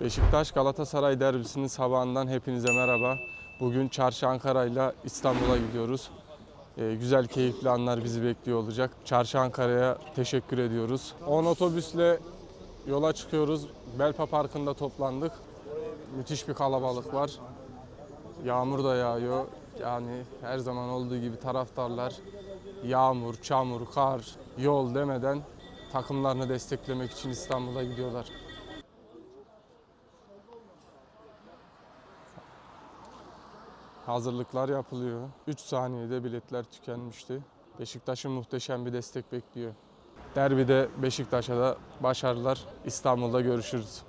Beşiktaş Galatasaray derbisinin sabahından hepinize merhaba. Bugün Çarşı Ankara ile İstanbul'a gidiyoruz. Ee, güzel, keyifli anlar bizi bekliyor olacak. Çarşı Ankara'ya teşekkür ediyoruz. 10 otobüsle yola çıkıyoruz. Belpa Parkı'nda toplandık. Müthiş bir kalabalık var. Yağmur da yağıyor. Yani her zaman olduğu gibi taraftarlar yağmur, çamur, kar, yol demeden takımlarını desteklemek için İstanbul'a gidiyorlar. Hazırlıklar yapılıyor. 3 saniyede biletler tükenmişti. Beşiktaş'ın muhteşem bir destek bekliyor. Derbide Beşiktaş'a da başarılar. İstanbul'da görüşürüz.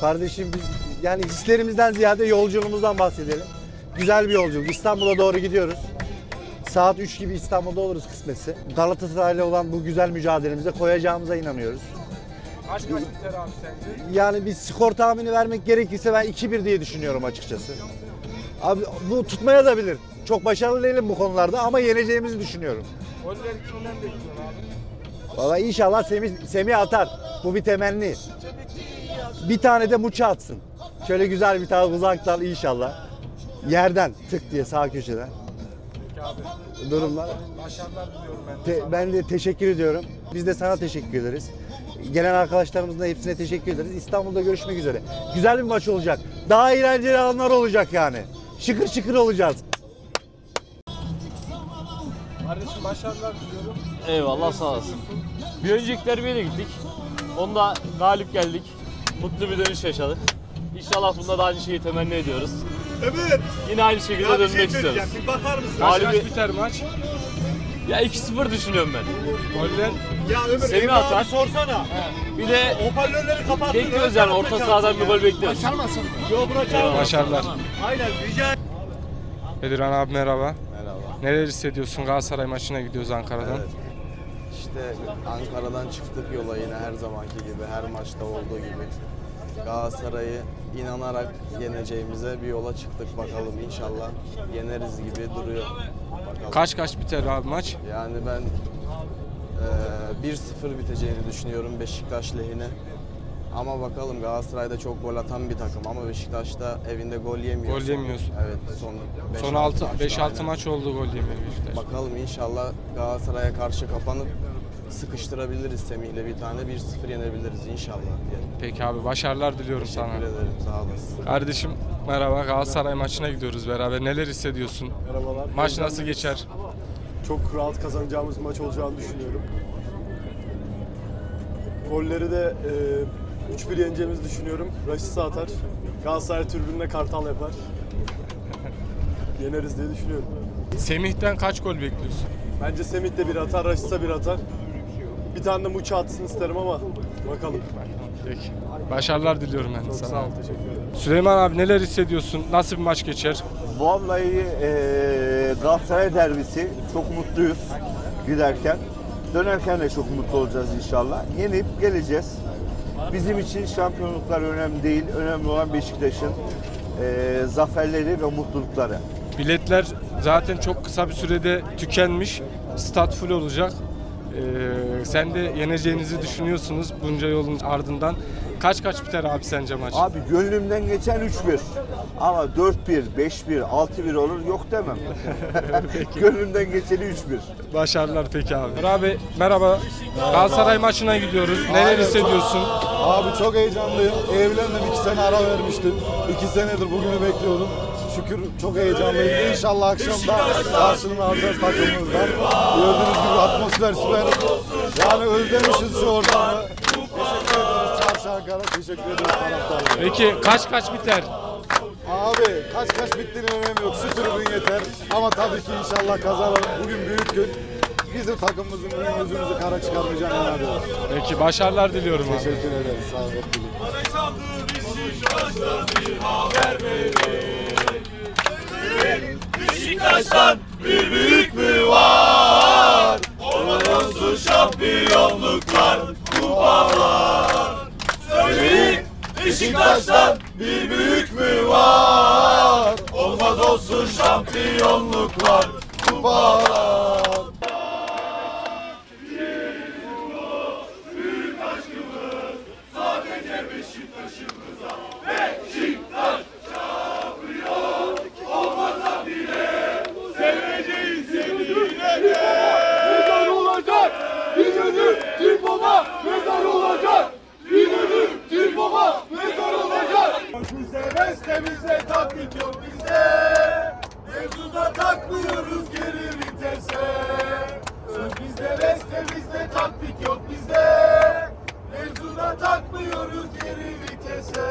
Kardeşim biz yani hislerimizden ziyade yolculuğumuzdan bahsedelim. Güzel bir yolculuk. İstanbul'a doğru gidiyoruz. Saat 3 gibi İstanbul'da oluruz kısmetse. Galatasaray'la olan bu güzel mücadelemize koyacağımıza inanıyoruz. Kaç kaç biter abi sence? Yani bir skor tahmini vermek gerekirse ben 2-1 diye düşünüyorum açıkçası. Abi bu tutmaya da bilir. Çok başarılı değilim bu konularda ama yeneceğimizi düşünüyorum. Goller kimden bekliyorsun abi? Valla inşallah Semih, Semih atar. Bu bir temenni. Bir tane de Muçi atsın. Şöyle güzel bir tane uzaktan inşallah. Yerden tık diye sağ köşeden. Durumlar. Başarılar diliyorum ben. Te- ben de teşekkür ediyorum. Biz de sana teşekkür ederiz. Gelen arkadaşlarımızın da hepsine teşekkür ederiz. İstanbul'da görüşmek üzere. Güzel bir maç olacak. Daha eğlenceli anlar olacak yani. Şıkır şıkır olacağız. Kardeşim başarılar diliyorum. Eyvallah sağ olasın. Bir önceki derbiye de gittik. Onda galip geldik. Mutlu bir dönüş yaşadık. İnşallah bunda da aynı şeyi temenni ediyoruz. Ömür, Yine aynı şekilde ya bir şey dönmek istiyoruz. söyleyeceğim. Bir bakar mısın? Kaç kaç biter maç? Ya 2-0 düşünüyorum ben. Goller Ya Ömür, Semih Emre abi atar. sorsana. Bir de Hoparlörleri kapatsın. bekliyoruz yani orta sahadan bir gol bekliyoruz. Yok bırak başarılar. Aynen rica Ediran abi merhaba. Merhaba. Neler hissediyorsun? Galatasaray maçına gidiyoruz Ankara'dan. İşte Ankara'dan çıktık yola yine her zamanki gibi, her maçta olduğu gibi. Galatasaray'ı inanarak yeneceğimize bir yola çıktık bakalım inşallah yeneriz gibi duruyor. Bakalım. Kaç kaç biter abi maç? Yani ben eee 1-0 biteceğini düşünüyorum Beşiktaş lehine. Ama bakalım Galatasaray'da çok gol atan bir takım ama Beşiktaş'ta evinde gol yemiyor. Gol yemiyorsun. Evet son beş, Son altı 6 maçta 5 6 aynen. maç oldu gol yemiyor Beşiktaş. Bakalım inşallah Galatasaray'a karşı kapanıp sıkıştırabiliriz Semih'le bir tane 1-0 yenebiliriz inşallah diyelim. Peki abi başarılar diliyorum sana. Teşekkür ederim sağ olasın. Kardeşim merhaba Galatasaray maçına gidiyoruz beraber. Neler hissediyorsun? Merhabalar. Maç nasıl geçer? Çok rahat kazanacağımız maç olacağını düşünüyorum. Golleri de e, 3-1 yeneceğimizi düşünüyorum. Raşit'e atar. Galatasaray tribününe kartal yapar. Yeneriz diye düşünüyorum. Semih'ten kaç gol bekliyorsun? Bence Semih de bir atar, Raşit'e bir atar. Bir tane de Muçi atsın isterim ama bakalım. Peki. Başarılar diliyorum ben de Çok sana. sağ ol, teşekkür ederim. Süleyman abi neler hissediyorsun? Nasıl bir maç geçer? Vallahi eee Galatasaray derbisi çok mutluyuz giderken. Dönerken de çok mutlu olacağız inşallah. Yenip geleceğiz. Bizim için şampiyonluklar önemli değil. Önemli olan Beşiktaş'ın eee, zaferleri ve mutlulukları. Biletler zaten çok kısa bir sürede tükenmiş. Stat full olacak. Ee, sen de yeneceğinizi düşünüyorsunuz bunca yolun ardından. Kaç kaç biter abi sence maç? Abi gönlümden geçen 3-1. Ama 4-1, 5-1, 6-1 olur yok demem. Gönlümden geçeni 3-1. Başarılar peki abi. Abi merhaba. Galatasaray maçına gidiyoruz. Neler hissediyorsun? Abi çok heyecanlıyım. Evlendim iki sene ara vermiştim. İki senedir bugünü bekliyordum. Şükür çok heyecanlıyım. İnşallah akşam da karşılığını alacağız takımımızdan. Gördüğünüz gibi atmosfer süper. Yani özlemişiz şu ortamı. Teşekkür ederiz Çarşı Ankara. Teşekkür ederiz taraftarlara. Peki kaç kaç biter? Abi kaç kaç bittiğinin önemi yok. Şu tribün yeter. Ama tabii ki inşallah kazanalım. Bugün büyük gün. Bizim takımımızın önümüzü yüzümüzü kara çıkarmayacağını inanıyoruz. Peki başarılar diliyorum abi. Teşekkür ederiz. Sağ olun. Beşiktaş'tan bir haber verin. Beşiktaş'tan bir büyük mü var? Olsun şampiyonluklar, kupalar. Söyleyin Beşiktaş'tan bir büyük mü var? Olmaz olsun şampiyonluklar, kupalar. Mezar olacak. İnönü Diploma mezar olacak. İnönü Diploma mezar olacak. Bizde beste taklit yok bizde. Mevzuda takmıyoruz geri vitese. Söz bizde beste bizde taklit yok bizde. Mevzuda takmıyoruz geri vitese.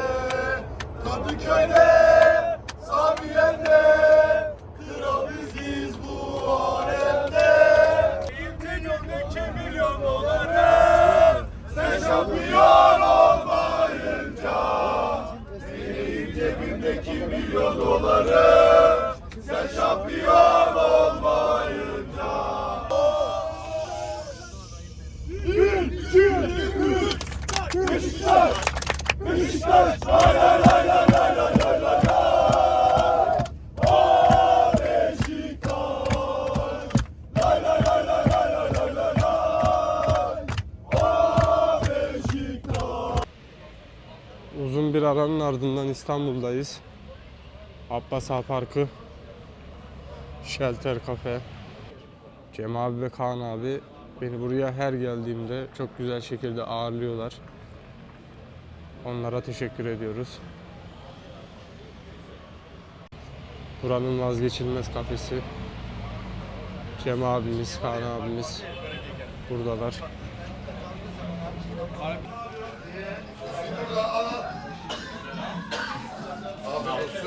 Kadıköy'de, aranın ardından İstanbul'dayız. Abbas Ağa Parkı, Shelter Cafe. Cem abi ve Kaan abi beni buraya her geldiğimde çok güzel şekilde ağırlıyorlar. Onlara teşekkür ediyoruz. Buranın vazgeçilmez kafesi. Cem abimiz, Kaan abimiz buradalar.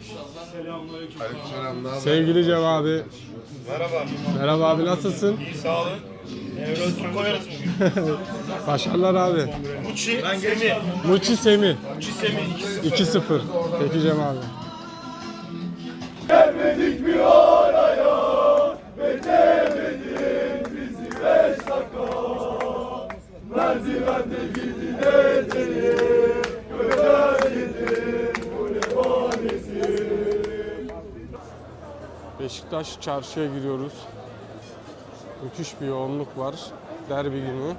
Aleykümselam. ne haber? Sevgili Cem abi. Merhaba. Merhaba abi nasılsın? Sağ olun. Evrosunu koyarız bugün. Başarılar abi. Muçi, Semi. Muçi Semi. Muçi, Semi. 2-0. Peki Cem abi. Gelmedik mi oraya? Beklemedin bizi beş dakika. Merdivende gidin eteri. Beşiktaş çarşıya giriyoruz. Müthiş bir yoğunluk var. Derbi günü.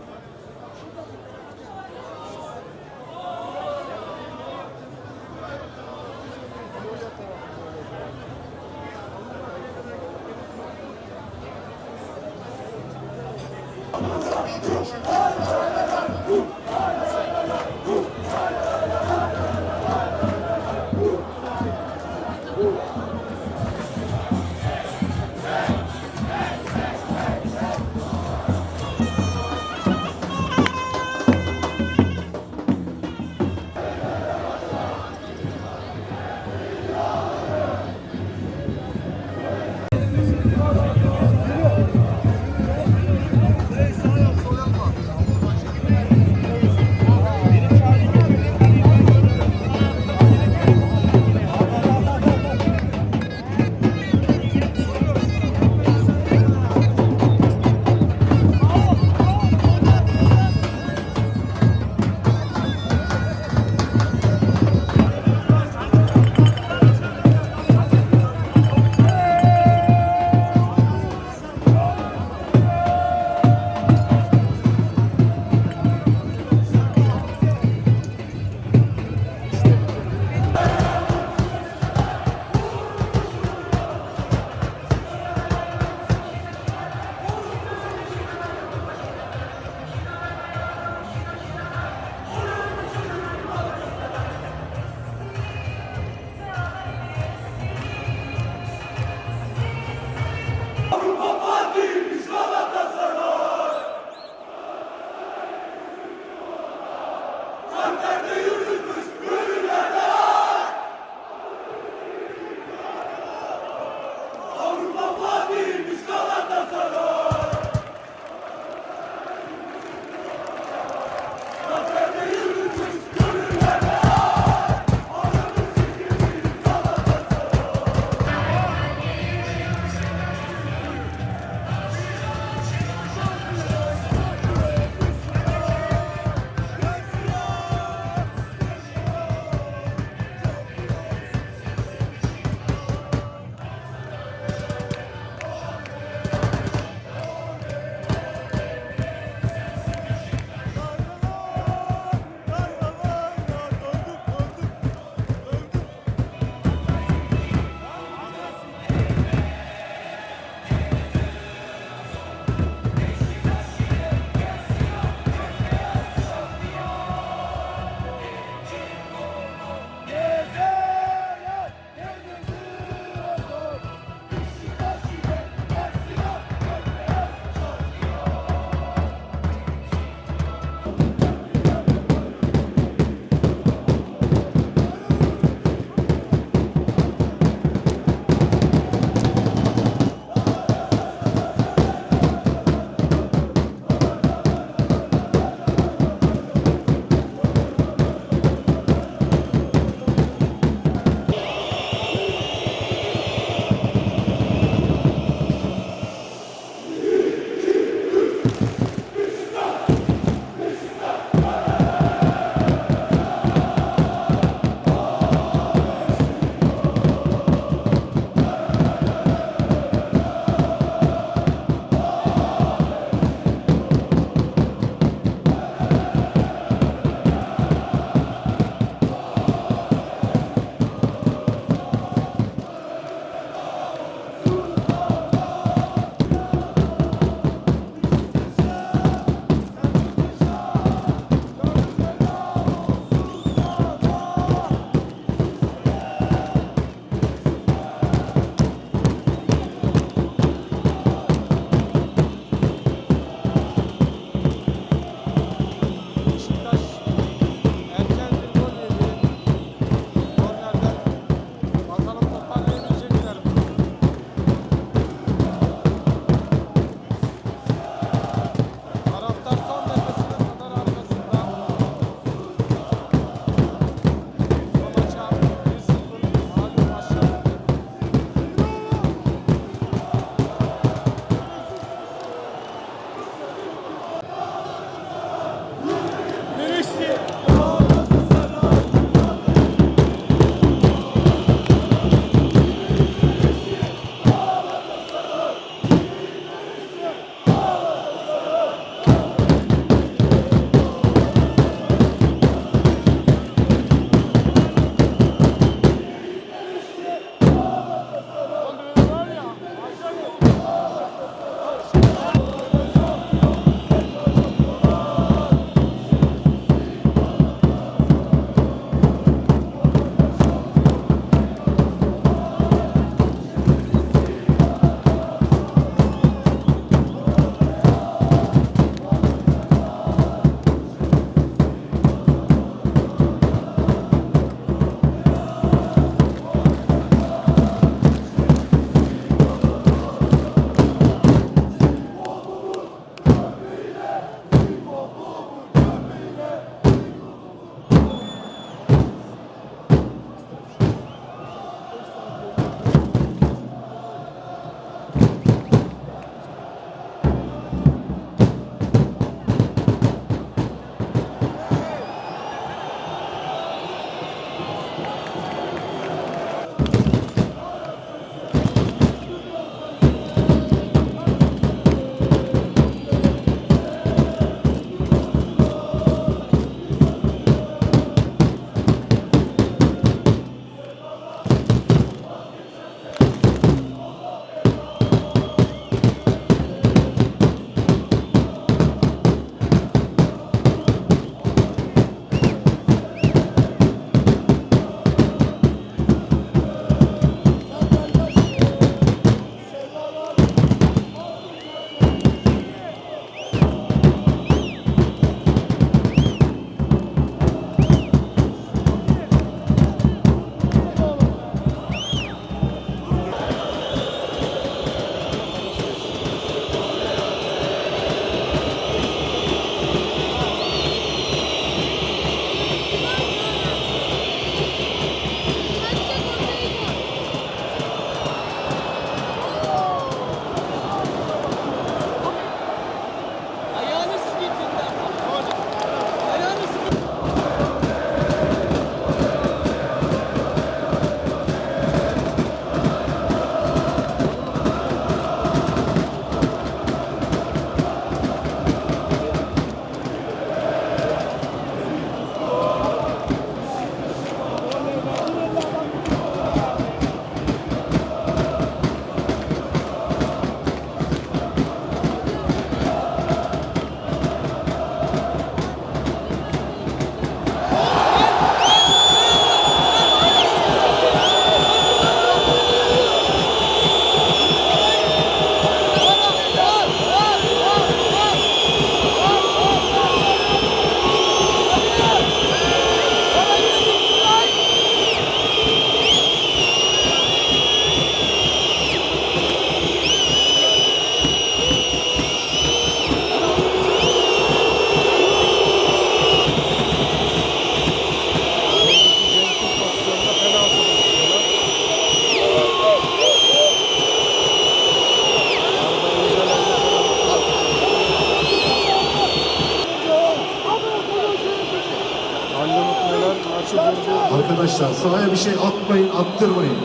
Bir şey atmayın, attırmayın.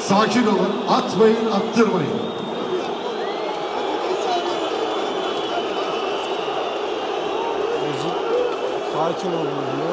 Sakin olun. Atmayın, attırmayın. Sakin olun diyor.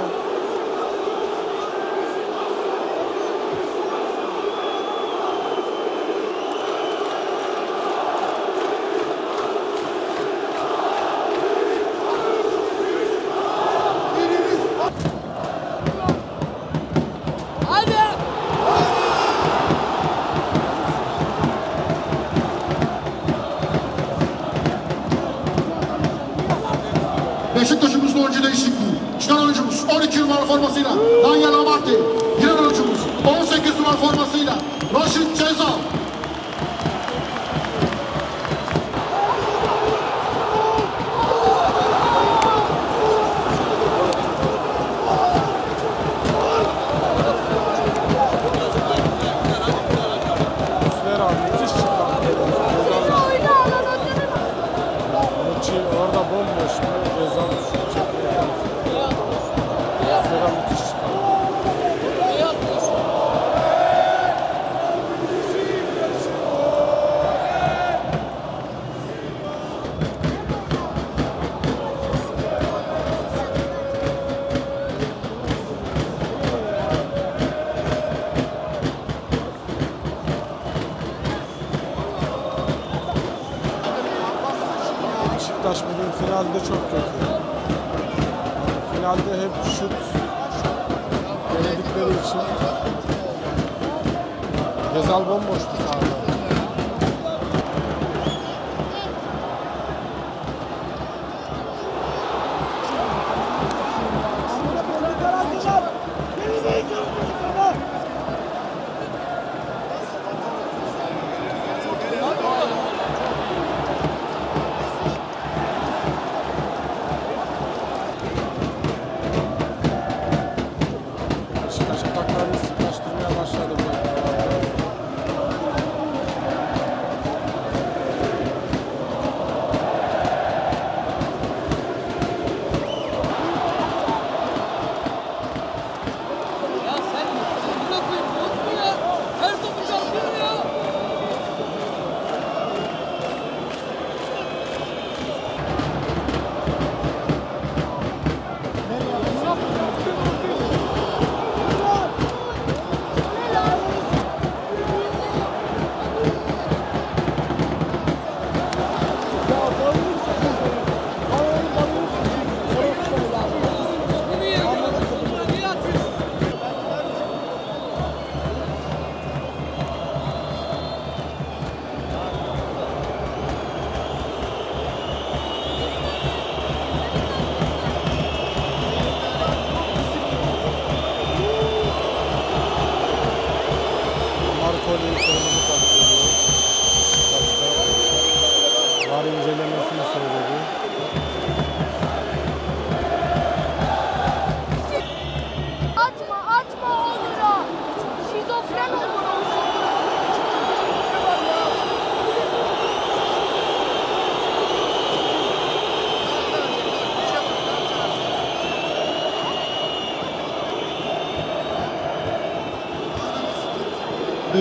Beşiktaş bugün finalde çok kötü. Finalde hep şut denedikleri için Gezal bomboştu sahada.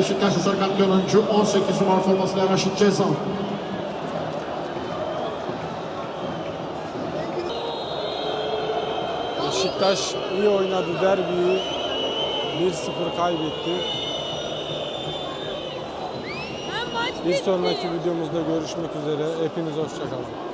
Kart gören oyuncu 18 numara formasıyla Raşit Cezal. Beşiktaş iyi oynadı derbiyi. 1-0 kaybetti. Bir sonraki videomuzda görüşmek üzere. Hepiniz hoşçakalın.